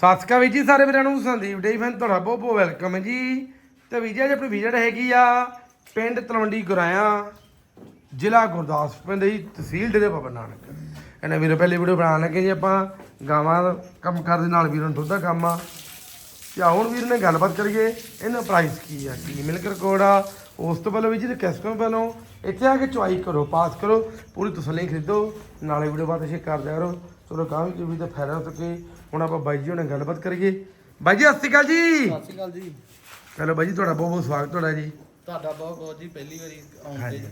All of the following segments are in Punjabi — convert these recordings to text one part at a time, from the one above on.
ਸਤਿ ਸ਼੍ਰੀ ਅਕਾਲ ਵੀਰ ਜੀ, ਸਾਰੇ ਵੀਰਾਂ ਨੂੰ ਸੰਦੀਪ ਡੇ ਫੈਨ, ਤੁਹਾਡਾ ਬਹੁਤ ਬਹੁਤ ਵੈਲਕਮ ਹੈ ਜੀ। ਤੇ ਵੀਜਾ ਜੀ ਆਪਣੀ ਵਿਜ਼ਿਟ ਹੈਗੀ ਆ ਪਿੰਡ ਤਲਵੰਡੀ ਗੁਰਾਇਆ, ਜ਼ਿਲ੍ਹਾ ਗੁਰਦਾਸਪੁਰ ਦੇ ਜੀ, ਤਹਿਸੀਲ ਡੇਰੇ ਬਾਬਾ ਨਾਨਕ। ਇਹਨਾਂ ਵੀਰੋ, ਪਹਿਲੀ ਵੀਡੀਓ ਬਣਾਉਣ ਲੱਗੇ ਜੀ ਆਪਾਂ, ਗਾਵਾਂ ਦਾ ਕੰਮ ਕਰਦੇ, ਨਾਲ ਵੀਰਾਂ ਨੂੰ ਦੁੱਧ ਦਾ ਕੰਮ ਆ। ਤੇ ਹੁਣ ਵੀਰ ਨੇ ਗੱਲਬਾਤ ਕਰੀਏ, ਇਹਨਾਂ ਪ੍ਰਾਈਸ ਕੀ ਆ, ਕੀ ਮਿਲਕ ਰਿਕਾਰਡ ਆ। ਉਸ ਤੋਂ ਪਹਿਲਾਂ ਵੀ ਜੀ ਰਿਕਵੈਸਟ ਕਰੋ ਪਹਿਲਾਂ, ਇੱਥੇ ਆ ਕੇ ਚੁਆਈ ਕਰੋ, ਪਾਸ ਕਰੋ, ਪੂਰੀ ਤਸੱਲੀ ਖਰੀਦੋ, ਨਾਲੇ ਵੀਡੀਓ ਬਾਅਦ ਸ਼ੇਅਰ ਕਰਦੇ ਦਿਆ ਕਰੋ। ਚਲੋ ਗਾਂ ਵੀ ਵੀ ਤੇ ਫਾਇਦਾ ਹੋ ਸਕੇ ਹੁਣ ਆਪਾਂ ਬਾਈ ਜੀ ਹੁਣੇ ਗੱਲਬਾਤ ਕਰੀਏ। ਬਾਈ ਜੀ ਸਤਿ ਸ਼੍ਰੀ ਅਕਾਲ ਜੀ। ਸਤਿ ਸ਼੍ਰੀ ਅਕਾਲ ਜੀ। ਚਲੋ ਬਾਈ ਜੀ ਤੁਹਾਡਾ ਬਹੁਤ ਬਹੁਤ ਸਵਾਗਤ ਤੁਹਾਡਾ ਜੀ। ਤੁਹਾਡਾ ਬਹੁਤ ਬਹੁਤ ਜੀ ਪਹਿਲੀ ਵਾਰੀ ਆਉਂਦੇ ਜੀ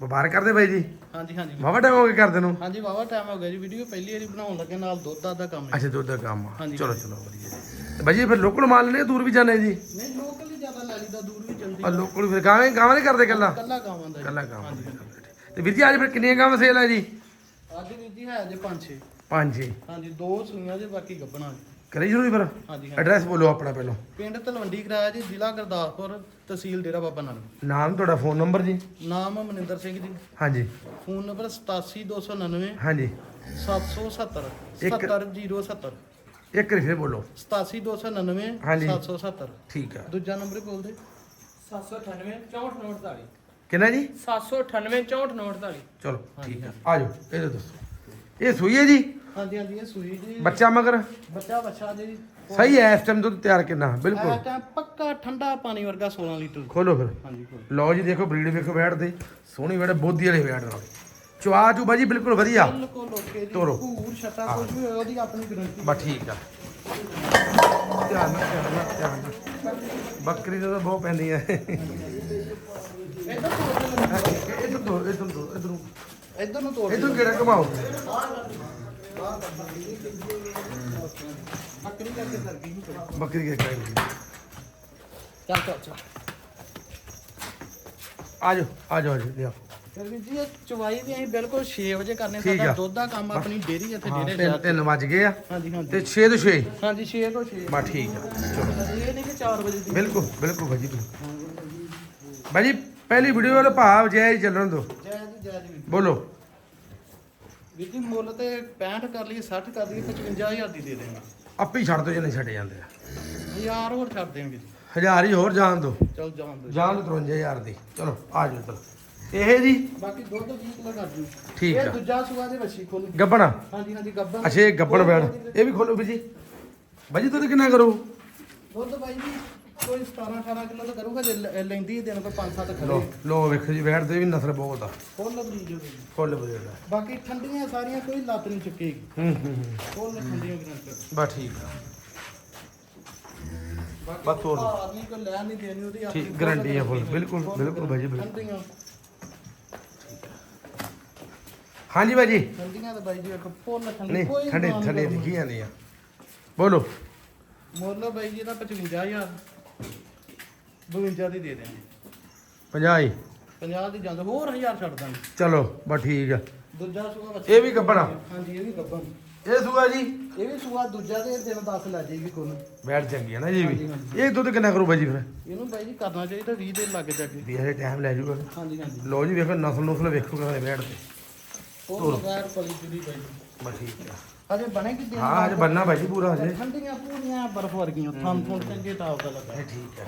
ਵਪਾਰ ਕਰਦੇ ਬਾਈ ਜੀ? ਹਾਂਜੀ ਹਾਂਜੀ। ਵਾਵਾ ਟਾਈਮ ਹੋ ਗਿਆ ਕਰਦੇ ਨੂੰ? ਹਾਂਜੀ ਵਾਵਾ ਟਾਈਮ ਹੋ ਗਿਆ ਜੀ। ਵੀਡੀਓ ਪਹਿਲੀ ਵਾਰੀ ਬਣਾਉਣ ਲੱਗੇ ਨਾਲ ਦੁੱਧ ਦਾ ਕੰਮ ਅੱਛਾ ਦੁੱਧ ਦਾ ਕੰਮ ਚਲੋ ਚਲੋ ਵਧੀਆ ਬਾਈ ਜੀ ਫਿਰ ਲੋਕਲ ਮਾਲ ਨੇ ਦੂਰ ਵੀ ਜਾਣੇ ਜੀ? ਨਹੀਂ ਲੋਕਲ ਹੀ ਜ਼ਿਆਦਾ ਲੈ ਲਈਦਾ ਦੂਰ ਵੀ ਜਾਂਦੀ ਆ ਲੋਕਲ ਫਿਰ ਗਾਵੇਂ ਗਾਵਾਂ ਨਹੀਂ ਕਰਦੇ ਕੱਲਾ ਕੱਲਾ ਗਾਵਾਂ ਦਾ ਕੱਲਾ ਗਾਵਾਂ ਤੇ ਵੀਰ ਜੀ ਅੱਜ ਫਿਰ ਕਿੰਨੀਆਂ ਗਾਵਾਂ ਸੇਲ ਹੈ ਜੀ? ਅੱਜ ਵੀਰ ਜੀ ਹੈ ਜੇ 5 6 ਹਾਂਜੀ। ਹਾਂਜੀ ਦੋ ਸੂਈਆਂ ਦੇ ਬਾਕੀ ਗੱਭਣਾ ਕਰੀ ਕਰੇ ਸ਼ੁਰੂ ਜੀ ਫਿਰ? ਹਾਂਜੀ ਐਡਰੈਸ ਬੋਲੋ ਆਪਣਾ ਪਹਿਲਾਂ। ਪਿੰਡ ਤਲਵੰਡੀ ਕਰਾਇਆ ਜੀ ਜ਼ਿਲ੍ਹਾ ਗੁਰਦਾਸਪੁਰ ਤਹਿਸੀਲ ਡੇਰਾ ਬਾਬਾ ਨਾਨਕ। ਨਾਮ ਤੁਹਾਡਾ ਫੋਨ ਨੰਬਰ ਜੀ? ਨਾਮ ਮਨਿੰਦਰ ਸਿੰਘ ਜੀ। ਹਾਂਜੀ। ਫੋਨ ਨੰਬਰ 87299 ਹਾਂਜੀ। 770 ਇੱਕ- 70070 ਇੱਕ ਵਾਰੀ ਫਿਰ ਬੋਲੋ। 87299 ਹਾਂਜੀ। 770 ਠੀਕ ਹੈ ਦੂਜਾ ਨੰਬਰ ਬੋਲਦੇ 798 ਕਿੰਨਾ ਜੀ? 798 ਚਲੋ ਠੀਕ ਹੈ ਆ ਜਾਓ ਇਹ ਲਓ ਦੱਸੋ। ਇਹ ਸੂਈ ਜੀ? ਹਾਂਜੀ ਹਾਂਜੀ ਇਹ ਸੂਈ ਜੀ। ਬੱਚਾ ਮਗਰ? ਬੱਚਾ ਬੱਚਾ ਜੀ। ਸਹੀ ਹੈ ਇਸ ਟਾਈਮ ਦੁੱਧ ਤਿਆਰ ਕਿੰਨਾ? ਬਿਲਕੁਲ। ਇਹ ਟਾਈਮ ਪੱਕਾ ਠੰਡਾ ਪਾਣੀ ਵਰਗਾ 16 ਲੀਟਰ। ਖੋਲੋ ਫਿਰ। ਹਾਂਜੀ ਕੋਲ ਲਓ ਜੀ ਦੇਖੋ ਬਰੀਡ ਵੇਖੋ ਬੈਠ ਦੇ। ਸੋਹਣੀ ਬੈਠ ਬੋਦੀ ਵਾਲੇ ਬੈਠ ਨਾਲ ਚਵਾ ਚੂਬਾ ਜੀ ਬਿਲਕੁਲ ਵਧੀਆ। ਬਿਲਕੁਲ ਓਕੇ ਜੀ ਤੋਰੋ। ਭੂਰ ਛੱਟਾ ਕੁਝ ਵੀ ਹੋਏ ਉਹਦੀ ਆਪਣੀ ਗਰੰਟੀ ਬਸ ਠੀਕ ਆ। ਧਿਆਨ ਨਾਲ ਧਿਆਨ ਨਾਲ ਧਿਆਨ ਨਾਲ। ਬੱਕਰੀ ਦਾ ਤਾਂ ਬਹੁਤ ਪੈਂਦੀ ਹੈ ਇਧਰ ਤੋਂ ਇਧਰ ਤੋਂ ਇਧਰ ਨੂੰ ਇੱਧਰ ਨੂੰ ਤੋੜ ਇਧਰ ਕਿਹੜਾ ਘਮਾਓ? ਬੱਕਰੀ ਕਰਕੇ ਕਰ ਗਈ। ਬੱਕਰੀ ਕੇ ਕਰਾਂਗੇ ਚੱਲ ਚੱਲ ਚੱਲ। ਆ ਜਾਓ ਆ ਜਾਓ ਆ ਜਾਓ ਲਿਆਓ। ਫਿਰ ਵੀ ਜੀ ਇਹ ਚਵਾਈ ਵੀ ਅਸੀਂ ਬਿਲਕੁਲ 6 ਵਜੇ ਕਰਨੇ ਠੀਕ ਸਾਡਾ ਆ। ਦੁੱਧ ਦਾ ਕੰਮ ਆਪਣੀ ਡੇਰੀ ਇੱਥੇ ਡੇਰੇ ਤਿੰਨ ਤਿੰਨ ਵੱਜ ਗਏ ਆ। ਹਾਂਜੀ ਹਾਂਜੀ। ਤੇ 6 ਤੋਂ 6 ਹਾਂਜੀ 6 ਤੋਂ 6 ਬਸ ਠੀਕ ਆ। ਚਲੋ। ਇਹ ਨਹੀਂ ਕਿ 4 ਵਜੇ ਦੀ। ਬਿਲਕੁਲ ਬਿਲਕੁਲ ਭਾਜੀ ਬਿਲਕੁਲ। ਭਾਜੀ ਪਹਿਲੀ ਵੀਡੀਓ ਵਾਲਾ ਭਾਵ ਜੈ ਹੀ ਚੱਲਣ ਦੋ। ਜੈ ਜੀ ਜੈ ਜੀ। ਬੋਲੋ। ਵੀਰ ਜੀ ਮੁੱਲ ਤੇ 65 ਕਰ ਲਈਏ 60 ਕਰ ਲਈਏ 55000 ਦੀ ਦੇ ਦੇਵਾਂਗੇ। ਆਪੇ ਹੀ ਛੱਡ ਦੋ ਜੇ ਨਹੀਂ ਛੱਡੇ ਜਾਂਦੇ ਆ। ਹਜ਼ਾਰ ਹੋਰ ਛੱਡ ਜੀ। ਹਜ਼ਾਰ ਹੀ ਹੋਰ ਜਾਣ ਦੋ। ਚਲ ਜਾਣ ਦੋ ਜਾਣ ਦੋ 53000 ਦੀ। ਚਲੋ ਆ ਜਾਓ ਚਲੋ ਇਹ ਜੀ? ਬਾਕੀ ਦੁੱਧ 20 ਕਿਲੋ ਕਰ ਦਿਓ। ਠੀਕ ਇਹ ਆ ਦੂਜਾ ਸੂਆ ਦੇ ਵੱਛੀ ਖੋਲ ਗੱਬਣਾ? ਹਾਂਜੀ ਹਾਂਜੀ ਗੱਬਨ ਅੱਛਾ ਇਹ ਗੱਬਣ ਬੈਣ ਇਹ ਵੀ ਖੋਲੋ ਵੀ ਜੀ। ਭਾਜੀ ਤੁਸੀਂ ਕਿੰਨਾ ਕਰੋ? ਦੁੱਧ ਬਾਈ ਜੀ ਕੋਈ 17 18 ਕਿਲੋ ਤਾਂ ਕਰੂਗਾ ਜੇ ਲ- ਲੈਂਦੀ ਦਿਨ ਕੋ 5-7 ਲੋ ਖੜੇ। ਲੋ ਵੇਖੋ ਜੀ ਬੈਠ ਦੇ ਵੀ ਨਸਲ ਬਹੁਤ ਆ। ਫੁੱਲ ਬਰੀਜ ਹੋ ਗਈ ਫੁੱਲ ਵਧੀਆ ਬਾਕੀ ਠੰਡੀਆਂ ਸਾਰੀਆਂ ਕੋਈ ਲੱਤ ਨਹੀਂ ਚੁੱਕੇਗੀ। ਹੂੰ ਹੂੰ ਹੂੰ। ਫੁੱਲ ਠੰਡੀਆਂ ਗਰੰਟੀ ਬਸ ਠੀਕ ਆ। ਬਾਕੀ ਬਸ ਹੋਰ। ਆਦਮੀ ਕੋ ਲੈ ਨਹੀਂ ਦੇਣੀ ਉਹਦੀ ਆਪਣੀ ਠੀਕ ਗਰੰਟੀ ਹੈ ਫੁੱਲ। ਬਿਲਕੁਲ ਬਿਲਕੁਲ ਭਾਜੀ ਬਿਲਕੁਲ। ਠੰਡੀਆਂ। ਹਾਂਜੀ ਭਾਜੀ ਠੰਡੀਆਂ ਤਾਂ ਬਾਈ ਜੀ ਵੇਖੋ ਫੁੱਲ ਠੰਡੀ ਨਹੀਂ ਕੋਈ ਠੰਡੇ ਮਾਨ ਠੰਡੇ ਕਰੂਗਾ। ਦਿਖੀ ਜਾਂਦੀ ਆ। ਬੋਲੋ। ਮੁੱਲ ਬਾਈ ਜੀ ਦਾ 55000 52 ਦੀ ਦੇ ਦੇਣੀ। 50 ਹੀ। 50 ਦੀ ਜਾਂਦੇ ਹੋਰ 1000 ਛੱਡ ਦਾਂਗੇ। ਚਲੋ ਬਸ ਠੀਕ ਆ। ਦੂਜਾ ਸੂਆ ਇਹ ਵੀ ਗੱਭਣ ਆ? ਹਾਂਜੀ ਇਹ ਵੀ ਗੱਬਣ ਇਹ ਸੂਆ ਜੀ? ਇਹ ਵੀ ਸੂਆ ਦੂਜਾ ਤੇ ਦਿਨ 10 ਲੈ ਜਾਏਗੀ ਕੋਲ ਬੈਠ ਚੰਗੀ ਹੈ ਨਾ ਜੀ ਵੀ। ਹਾਂਜੀ, ਹਾਂਜੀ। ਇਹ ਦੁੱਧ ਕਿੰਨਾ ਕਰੂ ਭਾਜੀ ਫਿਰ? ਇਹਨੂੰ ਬਾਈ ਜੀ ਕਰਨਾ ਚਾਹੀਦਾ 20 ਦੇ ਲੱਗ ਜਾਗੇ। ਵੀ ਹਰੇ ਟਾਈਮ ਲੈ ਜੂਗਾ। ਹਾਂਜੀ ਹਾਂਜੀ। ਲੋ ਜੀ ਵੇਖੋ ਨਸਲ ਨੁਸਲ ਵੇਖੋ ਕਿਵੇਂ ਬੈਠ ਤੇ ਉਹ ਲਗਾਰ ਪਲੀ ਜੁੜੀ ਬਾਈ ਜੀ। ਬਸ ਠੀਕ ਆ। ਹਜੇ ਬਣੇਗੀ ਦਿਨ ਹਾਂ ਅੱਜ ਬੰਨਾ ਭਾਜੀ ਪੂਰਾ ਹਜੇ ਠੰਡੀਆਂ ਪੂਰੀਆਂ ਬਰਫ਼ ਵਰਗੀਆਂ ਥਾਂ ਥੋਂ ਚੰਗੇ ਟਾਪ ਦਾ ਲੱਗਾ। ਠੀਕ ਹੈ।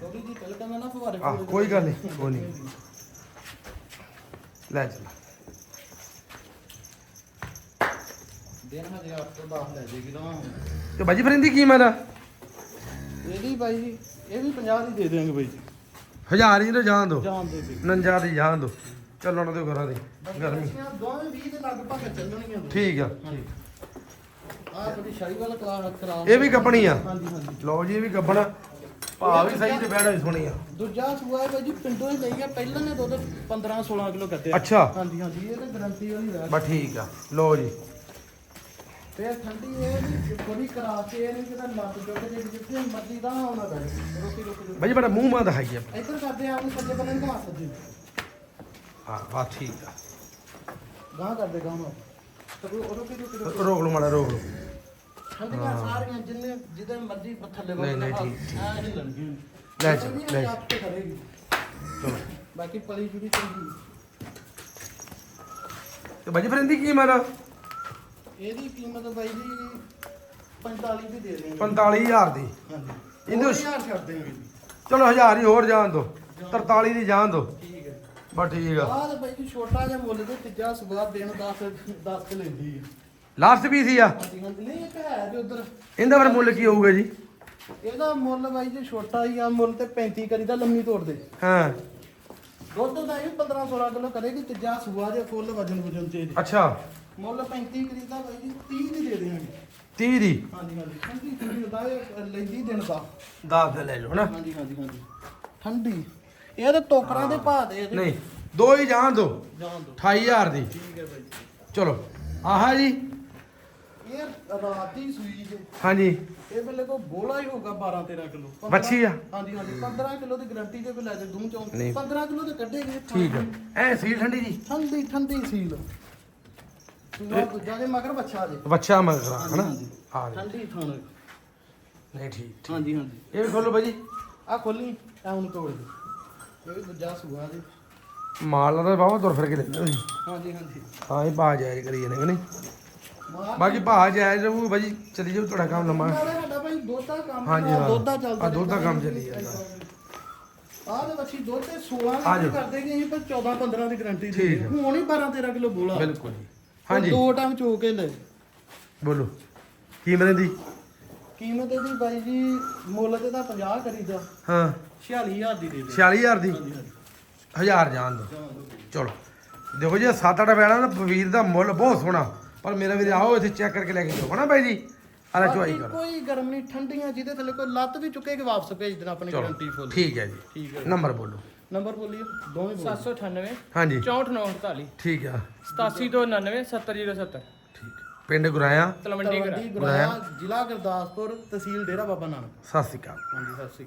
ਥੋੜੀ ਜੀ ਤਿਲਕਾਂ ਦਾ ਨਾ ਫਵਾਰੇ ਆ ਕੋਈ ਗੱਲ ਨਹੀਂ ਕੋਈ ਨਹੀਂ। ਲੈ ਚਲ। ਦਿਨ ਹਜੇ 8 ਤੋਂ 10 ਲੈ ਜਾਏਗੀ ਨਾ ਤੇ ਭਾਜੀ ਫਿਰ ਇਹਦੀ ਕੀਮਤ ਆ? ਇਹਦੀ ਬਾਈ ਜੀ ਇਹ ਵੀ 50 ਦੀ ਦੇ ਦੇਵਾਂਗੇ ਬਾਈ ਜੀ। ਹਜ਼ਾਰ ਹੀ ਨਾ ਜਾਣ ਦੋ। ਜਾਣ ਦੇ ਵੀ ਨੰਜਾ ਦੀ ਜਾਣ ਦੋ। ਚੱਲਣ ਦਿਓ ਘਰਾਂ ਦੀ ਗਰਮੀ। ਦੋਵੇਂ 20 ਦੇ ਲਗਭਗ ਚੱਲਣਗੀਆਂ ਠੀਕ ਆ। ਬੜੀ ਸ਼ਾਹੀ ਵਾਲਾ ਕਰਾ ਇਹ ਵੀ ਕੱਪਣੀ ਆ। ਹਾਂਜੀ ਹਾਂਜੀ। ਲਓ ਜੀ ਇਹ ਵੀ ਗੱਬਣਾ ਭਾ ਵੀ ਸਹੀ ਤੇ ਬੈਠਾ ਵੀ ਸੋਹਣੀ ਆ। ਦੂਜਾ ਸੂਆ ਹੈ ਬਾਈ ਜੀ ਪਿੰਡੋਂ ਹੀ ਲਈ ਆ ਪਹਿਲਾਂ ਨੇ ਦੁੱਧ 15 16 ਕਿਲੋ ਕੱਢਿਆ। ਅੱਛਾ। ਹਾਂਜੀ ਹਾਂਜੀ ਇਹ ਤਾਂ ਗਰੰਟੀ ਵਾਲੀ ਹੈ ਬਸ ਠੀਕ ਆ। ਲਓ ਜੀ। ਤੇ ਠੰਡੀ ਇਹ ਨਹੀਂ ਥੋੜੀ ਕਰਾ ਕੇ ਇਹ ਨਹੀਂ ਕਿਤਾ ਲੱਤ ਚੁੱਕ ਜੇ ਜਿੱਥੇ ਮਰਜ਼ੀ ਦਾ ਆਉਣਾ ਪਏ ਰੋਟੀ ਬੜਾ ਮੂੰਹ ਮਾਂ ਦਿਖਾਈਏ ਇੱਧਰ ਕਰਦੇ ਆ ਉਹਨੂੰ ਸੱਜੇ ਬੰਨੇ ਨੂੰ ਘਾਸ ਸੱਜੇ ਹਾਂ ਬਸ ਠੀਕ ਆ। ਗਾਂ ਕਰਦੇ ਗਾਂ ਨੂੰ। ਤੇ ਰੋਕ ਲਓ ਮਾੜਾ ਰੋਕ ਲਓ। ਠੰਡੀਆਂ ਸਾਰੀਆਂ ਜਿੰਨੇ ਜਿਹਦੇ ਮਰਜ਼ੀ ਥੱਲੇ ਨਹੀਂ, ਨਹੀਂ, ਠੀਕ, ਆ ਨਹੀਂ ਲੰਗੀ ਲੈ ਚੱਲ, ਲੈ ਚੱਲ। ਆਪੇ ਕਰੇਗੀ। ਚਲੋ। ਬਾਕੀ ਪਲੀ ਜੁੜੀ ਚੰਗੀ ਤੇ ਭਾਜੀ ਫਿਰ ਇਹਦੀ ਕੀਮਤ ਆ? ਇਹਦੀ ਕੀਮਤ ਬਾਈ ਜੀ 45 ਦੀ ਦੇ ਦੇਵਾਂਗੇ 45000 ਦੀ। ਹਾਂਜੀ। ਇਹਨੂੰ- ਇਹਨੂੰ 1000 ਛੱਡ ਜੀ। ਚਲੋ 1000 ਹੀ ਹੋਰ ਜਾਣ ਦੋ। 43 ਦੀ ਜਾਣ ਦੋ। ਠੀਕ ਬਸ ਠੀਕ ਆ। ਆਹ ਤੇ ਬਾਈ ਜੀ ਛੋਟਾ ਜਿਹਾ ਮੁੱਲ ਤੇ ਤੀਜਾ ਸਵਾਦ ਦੇਣ 10 10 ਕੇ ਲੈਂਦੀ ਹੈ ਲਾਸਟ ਪੀਸ ਹੀ ਆ? ਹਾਂਜੀ ਹਾਂਜੀ। ਨਹੀਂ ਇੱਕ ਹੈ ਜੀ ਉਧਰ। ਇਹਦਾ ਫਿਰ ਮੁੱਲ ਕੀ ਹੋਊਗਾ ਜੀ? ਇਹਦਾ ਮੁੱਲ ਬਾਈ ਜੀ ਛੋਟਾ ਹੀ ਆ ਮੁੱਲ ਤੇ 35 ਕਰੀਦਾ ਲੰਮੀ ਤੋੜ ਦੇ। ਹਾਂ। ਦੁੱਧ ਦਾ ਇਹ 15 16 ਕਿਲੋ ਕਰੇਗੀ ਤੀਜਾ ਸੂਆ ਦੇ ਫੁੱਲ ਵਜਨ ਵਜਨ ਤੇ ਇਹਦੇ। ਅੱਛਾ। ਮੁੱਲ 35 ਕਰੀਦਾ ਬਾਈ ਜੀ 30 ਦੀ ਦੇ ਦੇਵਾਂਗੇ। 30 ਦੀ? ਹਾਂਜੀ ਹਾਂਜੀ। ਠੰਡੀ ਠੰਡੀ ਹੁੰਦਾ ਇਹ ਲੈਂਦੀ ਦਿਨ ਦਾ। 10 ਦੇ ਲੈ ਲਓ ਹਨਾ? ਹਾਂਜੀ ਹਾਂਜੀ ਹਾਂਜੀ। ਠੰਡੀ। ਇਹ ਤਾਂ ਟੋਕਰਾਂ ਦੇ ਭਾਅ ਦੇ ਇਹਦੇ। ਨਹੀਂ ਦੋ ਹੀ ਜਾਣ ਦੋ। ਜਾਣ ਦੋ 28000 ਦੀ। ਠੀਕ ਹੈ ਬਾਈ ਚਲੋ ਆਹਾ ਜੀ। ਇਹ ਰਾਤ ਦੀ ਸੂਈ ਜੇ। ਹਾਂਜੀ। ਇਹ ਵੇਲੇ ਕੋ ਬੋਲਾ ਹੀ ਹੋਊਗਾ 12 13 ਕਿਲੋ। ਵੱਛੀ ਆ? ਹਾਂਜੀ ਹਾਂਜੀ 15 ਕਿਲੋ ਦੀ ਗਾਰੰਟੀ ਤੇ ਲੈ ਜਾ ਦੂੰ ਚੋਂ। ਨਹੀਂ। 15 ਕਿਲੋ ਦੇ ਕੱਢੇਗੇ ਠੀਕ ਹੈ ਐ ਸੀਲ ਠੰਡੀ ਜੀ। ਠੰਡੀ ਠੰਡੀ ਸੀਲ। ਦੂਜਾ ਦੇ ਮਗਰ ਬੱਚਾ ਜੇ ਬੱਚਾ ਮਗਰਾ ਹਨਾ। ਹਾਂ। ਠੰਡੀ ਥਣ ਨਹੀਂ ਠੀਕ ਹਾਂਜੀ ਹਾਂਜੀ। ਇਹ ਵੀ ਖੋਲੋ ਬਾਜੀ ਆ ਖੋਲੀ ਐ ਹੁਣ ਤੋੜ ਦੇ। ਇਹ ਵੀ ਦੂਜਾ ਸੂਆ ਦੇ। ਮਾਲ ਦਾ ਬਾਵਾ ਤੁਰ ਫਿਰ ਕੇ ਲੈਂਦੇ ਤੁਸੀਂ। ਹਾਂਜੀ ਹਾਂਜੀ। ਹਾਂ ਇਹ ਭਾ ਜਾਇਜ਼ ਕਰੀ ਜਾਂਦੇ ਕਿ ਨਹੀਂ? ਮਾਰ ਬਾਕੀ ਭਾ ਜਾਇਜ਼ ਰਹੂ ਬਾਜੀ ਚਲੀ ਜਾਊ ਤੁਹਾਡਾ ਕੰਮ ਲੰਮਾ। ਨਾਲੇ ਸਾਡਾ ਭਾਈ ਦੁੱਧ ਦਾ ਕੰਮ ਹਾਂਜੀ, ਹਾਂ। ਦੁੱਧ ਦਾ ਚੱਲਦਾ ਆ, ਦੁੱਧ ਦਾ ਕੰਮ ਚੱਲੀ ਜਾਂਦਾ। ਆਹ ਦੇ ਬੱਚੀ ਦੁੱਧ ਤੇ 16 ਆ ਕਿਲੋ ਜਾਓ। ਕਰਦੇ ਗਏ ਪਰ 14 15 ਦੀ ਗਾਰੰਟੀ ਠੀਕ ਦੀ ਹੈ। ਹੁਣ ਹੀ 12 13 ਕਿਲੋ ਬੋਲਾ। ਬਿਲਕੁਲ ਜੀ। ਹਾਂਜੀ। ਦੋ ਟਾਈਮ ਚੋ ਕੇ ਲੈ। ਬੋਲੋ। ਕੀਮਤ ਦੀ? ਕੀਮਤ ਇਹਦੀ ਬਾਈ ਜੀ ਮੁੱਲ ਤੇ ਤਾਂ 50 ਕਰੀਦਾ ਹਾਂ। 46000 ਦੀ ਦੇ ਦੇ। 46000 ਦੀ? ਹਾਂਜੀ ਹਾਂਜੀ 1000 ਜਾਣ ਦੋ। ਚਲੋ। ਦੇਖੋ ਜੀ 7-8 ਬੈਣਾ ਨਾ ਵੀਰ ਦਾ ਮੁੱਲ ਬਹੁਤ ਸੋਹਣਾ। ਪਰ ਮੇਰਾ ਵੀਰ ਆਓ ਇੱਥੇ ਚੈੱਕ ਕਰਕੇ ਲੈ ਕੇ ਜਾਓ। ਹਨਾ ਬਾਈ ਜੀ? ਆਲਾ ਚੁਆਈ ਕਰੋ। ਕੋਈ ਗਰਮ ਨਹੀਂ ਠੰਡੀਆਂ ਜਿਹਦੇ ਥੱਲੇ ਕੋਈ ਲੱਤ ਵੀ ਚੁੱਕੇ ਕਿ ਵਾਪਸ ਭੇਜ ਦੇਣਾ ਆਪਣੀ ਗਾਰੰਟੀ ਫੁੱਲ ਠੀਕ ਹੈ ਜੀ। ਠੀਕ ਹੈ। ਨੰਬਰ ਬੋਲੋ। ਨੰਬਰ ਬੋਲੀਏ ਦੋਵੇਂ ਬੋਲੋ 798 ਹਾਂਜੀ। 6448 ਠੀਕ ਆ। 87 ਤੋਂ 99 70070 ਠੀਕ ਪਿੰਡ ਗੁਰਾਇਆ। ਤਲਵੰਡੀ ਗੁਰਾਇਆ। ਜ਼ਿਲ੍ਹਾ ਗੁਰਦਾਸਪੁਰ ਤਹਿਸੀਲ ਡੇਰਾ ਬਾਬਾ ਨਾਨਕ। ਸਤਿ ਸ਼੍ਰੀ ਅਕਾਲ। ਹਾਂਜੀ ਸਤਿ ਸ਼੍ਰੀ ਅਕਾਲ।